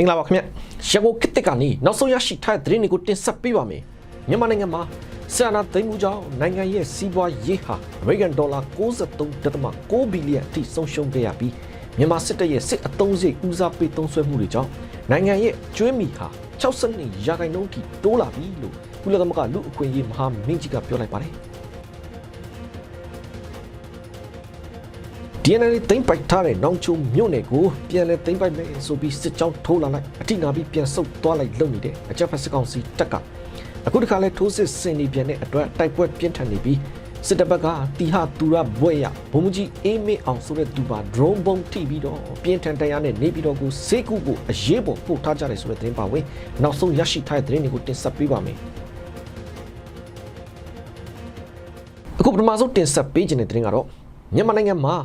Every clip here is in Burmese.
မင်္ဂလာပါခင်ဗျရန်ကုန်ခေတ်တစ်ကနေနောက်ဆုံးရရှိထားတဲ့သတင်းတွေကိုတင်ဆက်ပေးပါမယ်မြန်မာနိုင်ငံမှာဆန္ဒသိမ်းမှုကြောင့်နိုင်ငံရဲ့စီးပွားရေးဟာအမေရိကန်ဒေါ်လာ63.6ဘီလီယံအထိဆုံးရှုံးခဲ့ရပြီးမြန်မာစစ်တပ်ရဲ့စစ်အုံစိတ်ဦးစားပေးသုံးစွဲမှုတွေကြောင့်နိုင်ငံရဲ့ကျွေးမီဟာ62ရာခိုင်နှုန်းအထိတိုးလာပြီလို့ကုလသမဂ္ဂလူ့အခွင့်အရေးမဟာမင်းကြီးကပြောလိုက်ပါတယ် DNA သိမ့်ပိုက်ထားတဲ့နောင်ချုံမြို့နယ်ကိုပြန်လဲသိမ့်ပိုက်မယ်ဆိုပြီးစစ်ကြောင်းထိုးလာလိုက်အထိနာပြီးပြန်ဆုတ်သွားလိုက်လုပ်နေတဲ့အကြမ်းဖက်စစ်ကောင်စီတပ်ကအခုတခါလဲထိုးစစ်ဆင်နေပြန်တဲ့အတွက်တိုက်ပွဲပြင်းထန်နေပြီးစစ်တပ်ဘက်ကတီဟာတူရဘွဲ့ရဘုံကြီးအေးမေအောင်ဆိုတဲ့သူပါ drone ဘုံထိပြီးတော့ပြင်းထန်တရားနဲ့နေပြီးတော့ကိုစေကူကိုအရေးပေါ်ပို့ထားကြတယ်ဆိုတဲ့သတင်းပါဝင်နောက်ဆုံးရရှိထားတဲ့သတင်းတွေကိုတင်ဆက်ပေးပါမယ်အခုပထမဆုံးတင်ဆက်ပေးခြင်းတဲ့သတင်းကတော့မြန်မာနိုင်ငံမှာ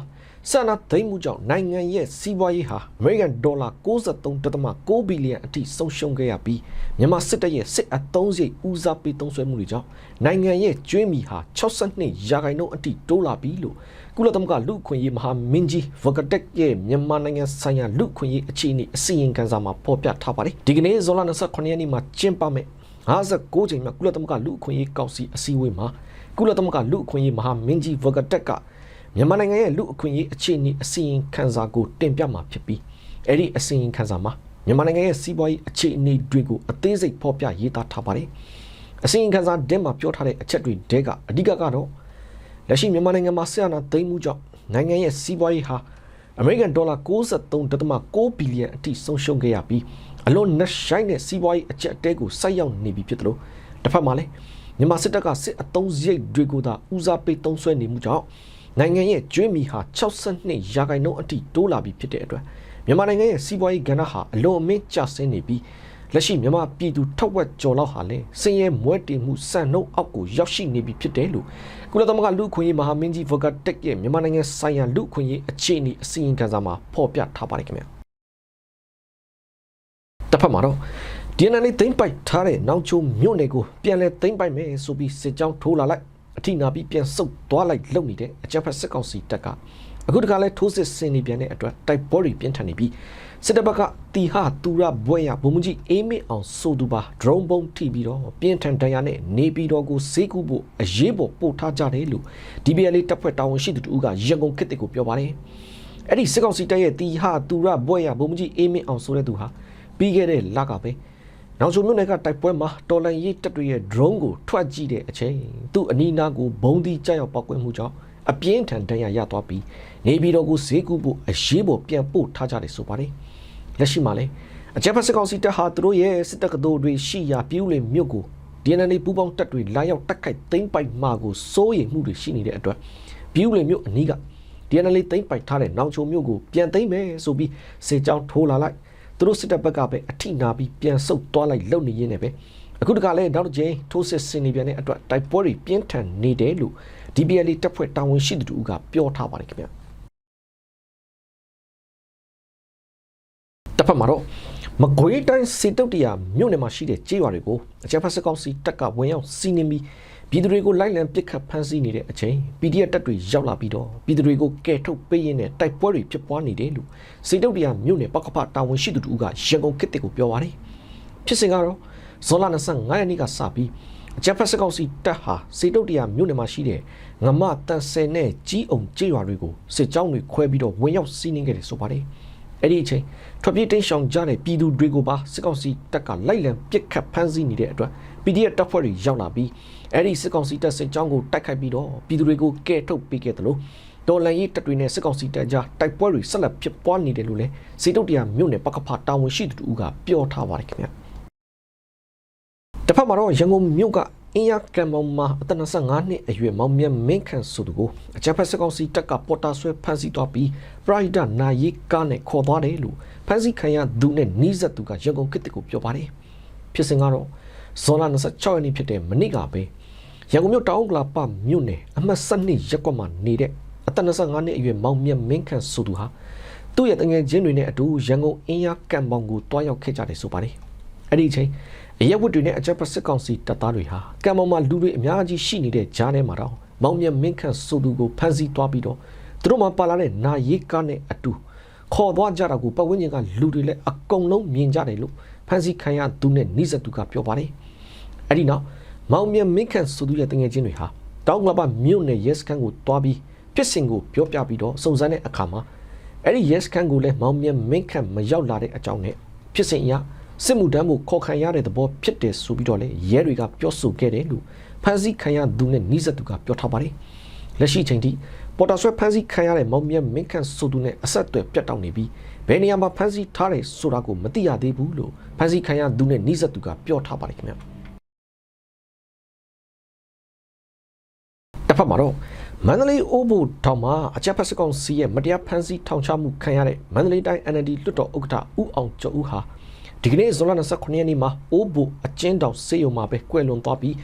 ဆန္ဒသိမ်းမှုကြောင့်နိုင်ငံရဲ့စီးပွားရေးဟာအမေရိကန်ဒေါ်လာ63.6ဘီလီယံအထိဆုံးရှုံးခဲ့ရပြီးမြန်မာစစ်တပ်ရဲ့စစ်အုံစိတ်ဦးစားပေးသုံးစွဲမှုတွေကြောင့်နိုင်ငံရဲ့ကျွေးမီဟာ62ရာခိုင်နှုန်းအထိတိုးလာပြီလို့ကုလသမဂ္ဂလူ့အခွင့်အရေးမဟာမင်းကြီးဗဂတက်ရဲ့မြန်မာနိုင်ငံဆိုင်ရာလူ့အခွင့်အရေးအခြေအနေအစီရင်ခံစာမှာဖော်ပြထားပါတယ်ဒီကနေ့ဇွန်လ28ရက်နေ့မှာကျင်းပမယ်59ချိန်မြောက်ကုလသမဂ္ဂလူ့အခွင့်အရေးကောင်စီအစည်းအဝေးမှာကုလသမဂ္ဂလူ့အခွင့်အရေးမဟာမင်းကြီးဗဂတက်က မြန်မာနိုင်ငံရဲ့လူအခွင့်အရေးအခြေအနေအစီရင်ခံစာကိုတင်ပြမှာဖြစ်ပြီးအဲ့ဒီအစီရင်ခံစာမှာမြန်မာနိုင်ငံရဲ့စီးပွားရေးအခြေအနေတွေကိုအသေးစိတ်ဖော်ပြရေးသားထားပါတယ်။အစီရင်ခံစာတင်မှာပြောထားတဲ့အချက်တွေတဲကအဓိကကတော့လက်ရှိမြန်မာနိုင်ငံမှာဆရာနာသိမ်းမှုကြောင့်နိုင်ငံရဲ့စီးပွားရေးဟာအမေရိကန်ဒေါ်လာ63.6ဘီလီယံအထိဆုံးရှုံးခဲ့ရပြီးအလွန်နှရှိုင်းတဲ့စီးပွားရေးအချက်အတဲကိုဆိုက်ရောက်နေပြီဖြစ်တယ်လို့တစ်ဖက်မှာလည်းမြန်မာစစ်တပ်ကစစ်အုံစရိတ်တွေကိုသာဦးစားပေးသုံးစွဲနေမှုကြောင့် နိုင်ငံရဲ့ကျွေးမီဟာ62ရာခိုင်နှုန်းအထိတိုးလာပြီဖြစ်တဲ့အတွက်မြန်မာနိုင်ငံရဲ့စီးပွားရေးကဏ္ဍဟာအလွန်အမင်းကျဆင်းနေပြီးလက်ရှိမြန်မာပြည်သူထောက်ဝက်ကျော်လောက်ဟာလည်းစင်ရဲမွဲတင်မှုစံနှုန်းအောက်ကိုရောက်ရှိနေပြီဖြစ်တယ်လို့ကုလသမဂ္ဂလူ့အခွင့်အရေးမဟာမင်းကြီးဗိုဂတ်တက်ရဲ့မြန်မာနိုင်ငံဆိုင်ရာလူ့အခွင့်အရေးအခြေအနေအစီရင်ခံစာမှာဖော်ပြထားပါတယ်ခင်ဗျာတစ်ဖက်မှာတော့ DNA သိမ့်ပိုက်ထားတဲ့နောင်ချိုမြို့နယ်ကိုပြန်လဲသိမ့်ပိုက်မယ်ဆိုပြီးစစ်ကြောင်းထိုးလာလိုက်အ ထိနာပြီးပြန်ဆုတ်သွားလိုက်လုပ်နေတဲ့အကြမ်းဖက်စစ်ကောင်စီတပ်ကအခုတခါလဲထိုးစစ်ဆင်နေပြန်တဲ့အတွက်တိုက်ပွဲတွေပြင်းထန်နေပြီးစစ်တပ်ဘက်ကတီဟာတူရဘွဲ့ရဘုံမကြီးအေးမစ်အောင်ဆိုသူပါ drone ဘုံထိပြီးတော့ပြင်းထန်တရားနဲ့နေပြီးတော့ကိုစေးကူဖို့အရေးပေါ်ပို့ထားကြတယ်လို့ DBL တပ်ဖွဲ့တာဝန်ရှိသူတို့ကရန်ကုန်ခေတ်ကိုပြောပါတယ်အဲ့ဒီစစ်ကောင်စီတပ်ရဲ့တီဟာတူရဘွဲ့ရဘုံမကြီးအေးမစ်အောင်ဆိုတဲ့သူဟာပြီးခဲ့တဲ့လကပဲ နောက်ဆုံးမြို့နယ်ကတိုက်ပွဲမှာတော်လန်ရေးတပ်တွေရဲ့ drone ကိုထွက်ကြည့်တဲ့အချိန်သူ့အနီးနားကိုဘုံသီးကြောက်ရောက်ပောက်ကွဲမှုကြောင့်အပြင်းထန်ဒဏ်ရာရသွားပြီးနေပြည်တော်ကိုဈေးကူဖို့အရေးပေါ်ပြန်ပို့ထားကြတယ်ဆိုပါတယ်လက်ရှိမှာလည်းအကြမ်းဖက်စစ်ကောင်စီတပ်ဟာသူတို့ရဲ့စစ်တပ်ကတော်တွေရှိရာပြည်ဦးလင်မြို့ကို DNA ပူးပေါင်းတပ်တွေလာရောက်တိုက်ခိုက်သိမ်းပိုက်မှာကိုစိုးရိမ်မှုတွေရှိနေတဲ့အတွက်ပြည်ဦးလင်မြို့အနီးက DNA သိမ်းပိုက်ထားတဲ့နောင်ချုံမြို့ကိုပြန်သိမ်းမယ်ဆိုပြီးစေကြောင်းထိုးလာလိုက် သူတို့စစ်တပ်ဘက်ကပဲအထိနာပြီးပြန်ဆုတ်သွားလိုက်လုံနေရင်းနဲ့ပဲအခုတကလည်းနောက်တစ်ကြိမ်ထိုးစစ်ဆင်နေပြန်တဲ့အတွက်တိုက်ပွဲတွေပြင်းထန်နေတယ်လို့ DBL တပ်ဖွဲ့တာဝန်ရှိသူတို့ကပြောထားပါတယ်ခင်ဗျတစ်ဖက်မှာတော့မကွေးတိုင်းစေတုတ်တရာမြို့နယ်မှာရှိတဲ့ကြေးရွာတွေကိုအကြမ်းဖက်စစ်ကောင်စီတပ်ကဝင်ရောက်စီးနင်းပြီး ပြည်သူတွေကိုလိုက်လံပစ်ခတ်ဖမ်းဆီးနေတဲ့အချိန် PDF တပ်တွေရောက်လာပြီးတော့ပြည်သူတွေကိုကယ်ထုတ်ပေးရင်းနဲ့တိုက်ပွဲတွေဖြစ်ပွားနေတယ်လို့စေတုတ်တရာမြို့နယ်ပကဖတာဝန်ရှိသူတို့ကရန်ကုန်ခေတ်တစ်ကိုပြောပါတယ်ဖြစ်စဉ်ကတော့ဇွန်လ25ရက်နေ့ကစပြီးအကြမ်းဖက်စစ်ကောင်စီတပ်ဟာစေတုတ်တရာမြို့နယ်မှာရှိတဲ့ငမတန်ဆယ်နဲ့ကြီးအောင်ကြေးရွာတွေကိုစစ်ကြောင်းတွေခွဲပြီးတော့ဝင်ရောက်စီးနင်းခဲ့တယ်ဆိုပါတယ်အဲ့ဒီအချိန်ထွက်ပြေးတိမ်းရှောင်ကြတဲ့ပြည်သူတွေကိုပါစစ်ကောင်စီတပ်ကလိုက်လံပစ်ခတ်ဖမ်းဆီးနေတဲ့အတွက် PDF တပ်ဖွဲ့တွေရောက်လာပြီးအဲ့ဒီစစ်ကောင်စီတပ်စစ်ကြောင်းကိုတိုက်ခိုက်ပြီးတော့ပြည်သူတွေကိုကဲထုတ်ပေးခဲ့တယ်လို့ဒေါ်လန်ရေးတပ်တွေနဲ့စစ်ကောင်စီတပ်ကြားတိုက်ပွဲတွေဆက်လက်ဖြစ်ပွားနေတယ်လို့လည်းစေတုတ်တရားမြို့နယ်ပကဖတာဝန်ရှိသူတို့ကပြောထားပါတယ်ခင်ဗျတစ်ဖက်မှာတော့ရန်ကုန်မြို့ကအင်းရကံမောင်မှာအသက်25နှစ်အရွယ်မောင်မြတ်မင်းခန့်ဆိုသူကိုအကြမ်းဖက်စစ်ကောင်စီတပ်ကပေါ်တာဆွဲဖမ်းဆီးသွားပြီးပရိုက်တာနာယီကားနဲ့ခေါ်သွားတယ်လို့ဖမ်းဆီးခံရသူနဲ့နီးစပ်သူကရန်ကုန်ခေတ်ကိုပြောပါတယ်ဖြစ်စဉ်ကတော့ ဇွန်လ26ရက်နေ့ဖြစ်တဲ့မနေ့ကပဲရန်ကုန်မြို့တောင်ကလာပမြို့နယ်အမှတ်7ရပ်ကွက်မှာနေတဲ့အသက်25နှစ်အရွယ်မောင်မြတ်မင်းခန့်ဆိုသူဟာသူ့ရဲ့တငယ်ချင်းတွေနဲ့အတူရန်ကုန်အင်းရကံမောင်ကိုတွားရောက်ခဲ့ကြတယ်ဆိုပါတယ်အဲ့ဒီအချိန်အရက်ဝတ်တွေနဲ့အကြက်ဖက်စစ်ကောင်စီတပ်သားတွေဟာကံမောင်မှာလူတွေအများကြီးရှိနေတဲ့ဂျားထဲမှာတော့မောင်မြတ်မင်းခန့်ဆိုသူကိုဖမ်းဆီးသွားပြီးတော့သူတို့မှပါလာတဲ့နာရီကားနဲ့အတူခေါ်သွားကြတာကိုပတ်ဝန်းကျင်ကလူတွေလည်းအကုန်လုံးမြင်ကြတယ်လို့ဖန်စီခံရသူနဲ့နှိစက်သူကပြောပါတယ် အဲ့ဒီနောက်မောင်မြမင်းခန့်ဆိုသူရဲ့တငယ်ချင်းတွေဟာတောင်းကလပမြို့နယ်ရဲစခန်းကိုတွားပြီးဖြစ်စဉ်ကိုပြောပြပြီးတော့စုံစမ်းတဲ့အခါမှာအဲ့ဒီရဲစခန်းကိုလည်းမောင်မြမင်းခန့်မရောက်လာတဲ့အကြောင်းနဲ့ဖြစ်စဉ်အရစစ်မှုတမ်းကိုခေါ်ခံရတဲ့သဘောဖြစ်တယ်ဆိုပြီးတော့လေရဲတွေကပြောဆိုခဲ့တယ်လို့ဖန်စီခံရသူနဲ့နှိစက်သူကပြောထားပါတယ်လက်ရှိချိန်ထိပေါ်တာဆွဲဖန်စီခံရတဲ့မောင်မြမင်းခန့်ဆိုသူနဲ့အဆက်အသွယ်ပြတ်တောက်နေပြီးဘယ်နေရာမှာဖန်စီထားတယ်ဆိုတာကိုမသိရသေးဘူးလို့ဖန်စီခံရသူနဲ့နှိစက်သူကပြောထားပါတယ်ခင်ဗျာ တစ်ဖက်မှာတော့မန္တလေးအိုးဘူတောင်မှာအကြက်ဖက်စကောင်စီရဲ့မတရားဖမ်းဆီးထောင်ချမှုခံရတဲ့မန္တလေးတိုင်း NLD လွှတ်တော်ဥက္ကဋ္ဌဦးအောင်ကျော်ဦးဟာဒီကနေ့ဇွန်လ29ရက်နေ့မှာအိုးဘူအကျဉ်းတောင်စေယုံမှာပဲကွယ်လွန်သွားပြီး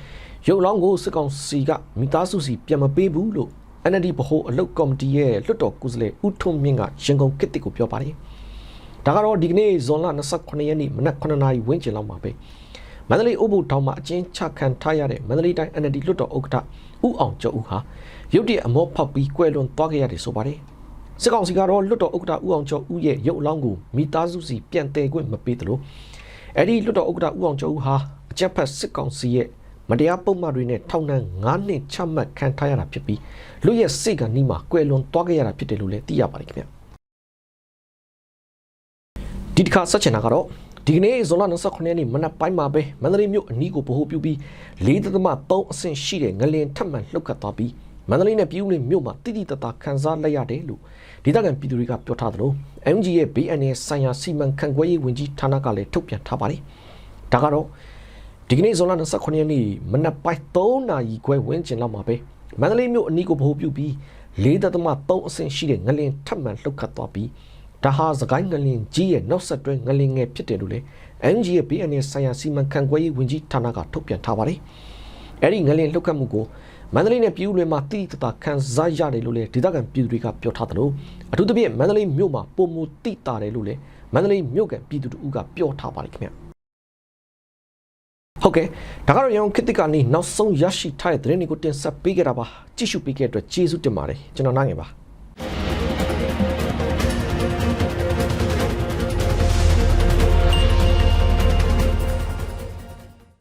ရုပ်လောင်းကိုစစ်ကောင်စီကမိသားစုစီပြန်မပေးဘူးလို့ NLD ဗဟိုအလုပ်ကော်မတီရဲ့လွှတ်တော်ကိုယ်စားလှယ်ဦးထွန်းမြင့်ကရန်ကုန်ကစ်တစ်ကိုပြောပါတယ်။ဒါကတော့ဒီကနေ့ဇွန်လ29ရက်နေ့မနက်9:00နာရီဝန်းကျင်လောက်မှာပဲ မန္တလေးအိုးဘူတောင်မှာအကျဉ်းချခံထားရတဲ့မန္တလေးတိုင်း NLD လွှတ်တော်ဥက္ကဋ္ဌဦးအောင်ကျော်ဦးဟာရုတ်တရက်အမောဖောက်ပြီးကွယ်လွန်သွားခဲ့ရတယ်ဆိုပါတယ်။စစ်ကောင်စီကတော့လွှတ်တော်ဥက္ကဋ္ဌဦးအောင်ကျော်ဦးရဲ့ရုပ်အလောင်းကိုမိသားစုစီပြန်တည်ခွင့်မပေးသလိုအဲ့ဒီလွှတ်တော်ဥက္ကဋ္ဌဦးအောင်ကျော်ဦးဟာအကြက်ဖက်စစ်ကောင်စီရဲ့မတရားပုံမှန်တွေနဲ့ထောင်ဒဏ်9နှစ်ချမှတ်ခံထားရတာဖြစ်ပြီးလူရဲ့စိတ်ကနီးမှာကွယ်လွန်သွားခဲ့ရတာဖြစ်တယ်လို့လည်းသိရပါတယ်ခင်ဗျ။ဒီတစ်ခါဆက်ချင်တာကတော့ ဒီကနေ့ဇွန်လ29ရက်နေ့မနက်ပိုင်းမှာပဲမန္တလေးမြို့အနီးကိုဗဟိုပြုပြီး4.3အဆင့်ရှိတဲ့ငလင်ထပ်မံလှုပ်ခတ်သွားပြီးမန္တလေးနဲ့ပြည်ဦးလေးမြို့မှာတိတိတတ်တာခန်းစားလိုက်ရတယ်လို့ဒေသခံပြည်သူတွေကပြောထားသလို MG ရဲ့ BNN ဆိုင်ရာစီမံခန့်ခွဲရေးဝန်ကြီးဌာနကလည်းထုတ်ပြန်ထားပါတယ်။ဒါကတော့ဒီကနေ့ဇွန်လ29ရက်နေ့မနက်ပိုင်း3နာရီခွဲဝန်းကျင်လောက်မှာပဲမန္တလေးမြို့အနီးကိုဗဟိုပြုပြီး4.3အဆင့်ရှိတဲ့ငလင်ထပ်မံလှုပ်ခတ်သွားပြီး ဒါဟာစကိုင်းငလင်ကြီးရဲ့နောက်ဆက်တွဲငလင်ငယ်ဖြစ်တယ်လို့လည်း MG ရဲ့ BNN ဆိုင်ရာစီမံခန့်ခွဲရေးဝန်ကြီးဌာနကထုတ်ပြန်ထားပါတယ်။အဲဒီငလင်လှုပ်ခတ်မှုကိုမန္တလေးနဲ့ပြည်ဦးလွင်မှာတိတိတတ်ခန်းစားရတယ်လို့လည်းဒေသခံပြည်သူတွေကပြောထားသလိုအထူးသဖြင့်မန္တလေးမြို့မှာပုံမူတိတာတယ်လို့လည်းမန္တလေးမြို့ကပြည်သူတို့ကပြောထားပါတယ်ခင်ဗျဟုတ်ကဲ့ဒါကတော့ရန်ကုန်ခေတ်သစ်ကနေနောက်ဆုံးရရှိထားတဲ့သတင်းတွေကိုတင်ဆက်ပေးခဲ့တာပါကြည့်ရှုပေးခဲ့တဲ့အတွက်ကျေးဇူးတင်ပါတယ်ကျွန်တော်နိုင်ငယ်ပါ